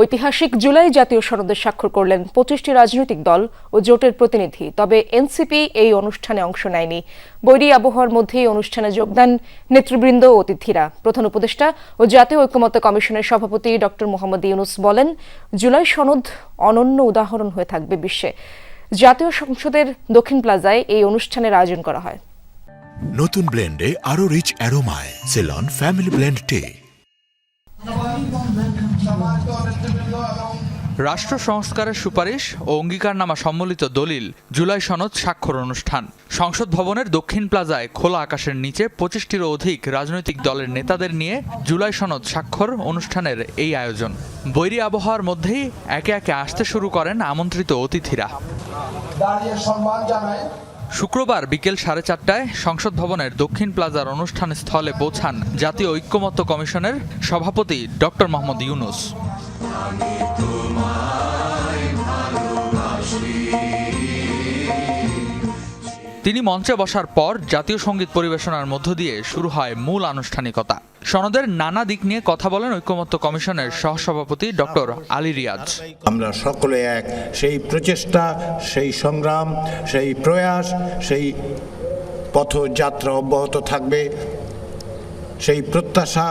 ঐতিহাসিক জুলাই জাতীয় সনদে স্বাক্ষর করলেন পঁচিশটি রাজনৈতিক দল ও জোটের প্রতিনিধি, তবে এনসিপি এই অনুষ্ঠানে অংশ নেয়নি। বৈরী আবহাওয়ার মধ্যেই অনুষ্ঠানে যোগদান নেতৃবৃন্দ ও অতিথিরা। প্রধান উপদেষ্টা ও জাতীয় ঐক্যমত্য কমিশনের সভাপতি ড. মোহাম্মদ ইউনুস বলেন, জুলাই সনদ অনন্য উদাহরণ হয়ে থাকবে বিশ্বে। জাতীয় সংসদের দক্ষিণ প্লাজায় এই অনুষ্ঠানের আয়োজন করা হয়। নতুন ব্লেন্ডে আরও রিচ অ্যারোমায় সেলন ফ্যামিলি ব্লেন্ড টে রাষ্ট্র সংস্কারের সুপারিশ ও অঙ্গীকারনামা সম্মিলিত দলিল জুলাই সনদ স্বাক্ষর অনুষ্ঠান। সংসদ ভবনের দক্ষিণ প্লাজায় খোলা আকাশের নিচে পঁচিশটিরও অধিক রাজনৈতিক দলের নেতাদের নিয়ে জুলাই সনদ স্বাক্ষর অনুষ্ঠানের এই আয়োজন। বৈরী আবহাওয়ার মধ্যেই একে একে আসতে শুরু করেন আমন্ত্রিত অতিথিরা। দাঁড়িয়ে সম্মান জানায় শুক্রবার বিকেল সাড়ে চারটায় সংসদ ভবনের দক্ষিণ প্লাজার অনুষ্ঠান স্থলে পৌঁছান জাতীয় ঐক্যমত্য কমিশনের সভাপতি ডক্টর মোহাম্মদ ইউনুস। তিনি মঞ্চে বসার পর জাতীয় সংগীত পরিবেশনার মধ্য দিয়ে শুরু হয় মূল আনুষ্ঠানিকতা। সনদের নানা দিক নিয়ে কথা বলেন ঐক্যমত্য কমিশনের সহসভাপতি ডক্টর আলী রিয়াজ। আমরা সকলে এক। সেই প্রচেষ্টা, সেই সংগ্রাম, সেই প্রয়াস, সেই পথযাত্রা অব্যাহত থাকবে। সেই প্রত্যাশা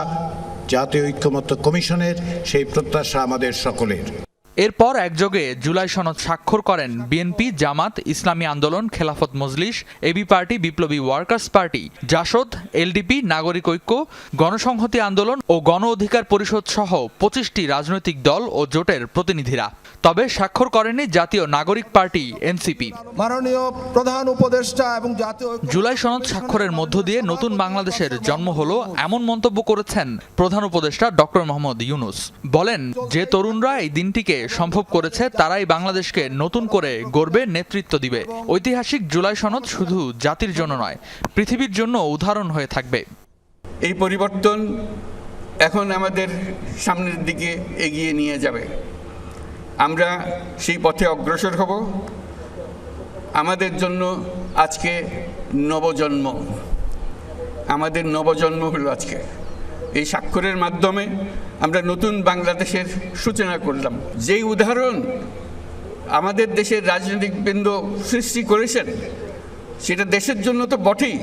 জাতীয় ঐক্যমত্য কমিশনের, সেই প্রত্যাশা আমাদের সকলের। এরপর একযোগে জুলাই সনদ স্বাক্ষর করেন BNP Jamaat Islami Andolan Khelafat Majlis AB party Biplobi workers party JASAD LDP নাগরিক ঐক্য গণসংহতি আন্দোলন ও গণ অধিকার পরিষদ সহ পঁচিশটি রাজনৈতিক দল ও জোটের প্রতিনিধিরা। তবে স্বাক্ষর করেনি জাতীয় নাগরিক পার্টি এনসিপি। মাননীয় প্রধান উপদেষ্টা এবং জাতীয় জুলাই সনদ স্বাক্ষরের মধ্য দিয়ে নতুন বাংলাদেশের জন্ম হলো এমন মন্তব্য করেছেন প্রধান উপদেষ্টা ডক্টর মোহাম্মদ ইউনুস। বলেন যে তরুণরা এই দিনটিকে সম্ভব করেছে, তারাই বাংলাদেশকে নতুন করে গর্বে নেতৃত্ব দিবে। ঐতিহাসিক জুলাই সনদ শুধু জাতির জন্য নয়, পৃথিবীর জন্য উদাহরণ হয়ে থাকবে। এই পরিবর্তন এখন আমাদের সামনের দিকে এগিয়ে নিয়ে যাবে। আমরা সেই পথে অগ্রসর হব। আমাদের জন্য আজকে নবজন্ম। আমাদের নবজন্ম হলো আজকে। এই স্বাক্ষরের মাধ্যমে আমরা নতুন বাংলাদেশের সূচনা করলাম। যেই উদাহরণ আমাদের দেশের রাজনৈতিক বৃন্দ সৃষ্টি করেছেন, সেটা দেশের জন্য তো বটেই,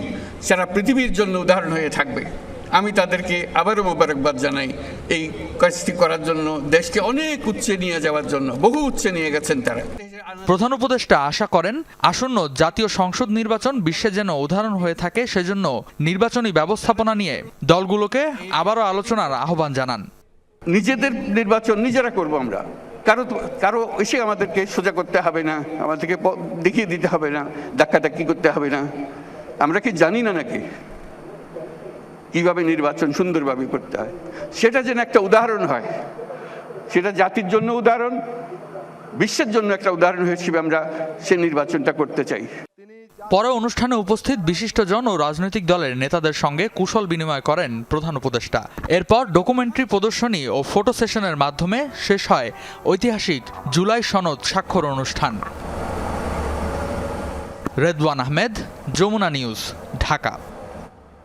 সারা পৃথিবীর জন্য উদাহরণ হয়ে থাকবে। আমি তাদেরকে আবারও মোবারকবাদ জানাই এই কাজটি করার জন্য দেশকে অনেক উচ্চে নিয়ে যাওয়ার জন্য বহু উচ্চে নিয়ে গেছেন তারা। প্রধান উপদেষ্টা আশা করেন আসন্ন জাতীয় সংসদ নির্বাচন বিশ্বে যেন উদাহরণ হয়ে থাকে সেজন্য নির্বাচনী ব্যবস্থাপনা নিয়ে দলগুলোকে আবারও আলোচনার আহ্বান জানান। নিজেদের নির্বাচন নিজেরা করব আমরা। কারও তো- কারও এসে আমাদেরকে সোজা করতে হবে না আমাদেরকে দেখিয়ে দিতে হবে না ধাক্কাধাক্কি করতে হবে না। আমরা কি জানি না নাকি? কীভাবে নির্বাচন সুন্দরভাবে করতে হয়? সেটা যেন একটা উদাহরণ হয়। সেটা জাতির জন্য উদাহরণ, বিশ্বের জন্য একটা উদাহরণ হিসেবে আমরা সে নির্বাচনটা করতে চাই। পরে অনুষ্ঠানে উপস্থিত বিশিষ্টজন ও রাজনৈতিক দলের নেতাদের সঙ্গে কুশল বিনিময় করেন প্রধান উপদেষ্টা। এরপর ডকুমেন্টারি প্রদর্শনী ও ফটো সেশনের মাধ্যমে শেষ হয় ঐতিহাসিক জুলাই সনদ স্বাক্ষর অনুষ্ঠান। রেদওয়ান আহমেদ, যমুনা নিউজ, ঢাকা।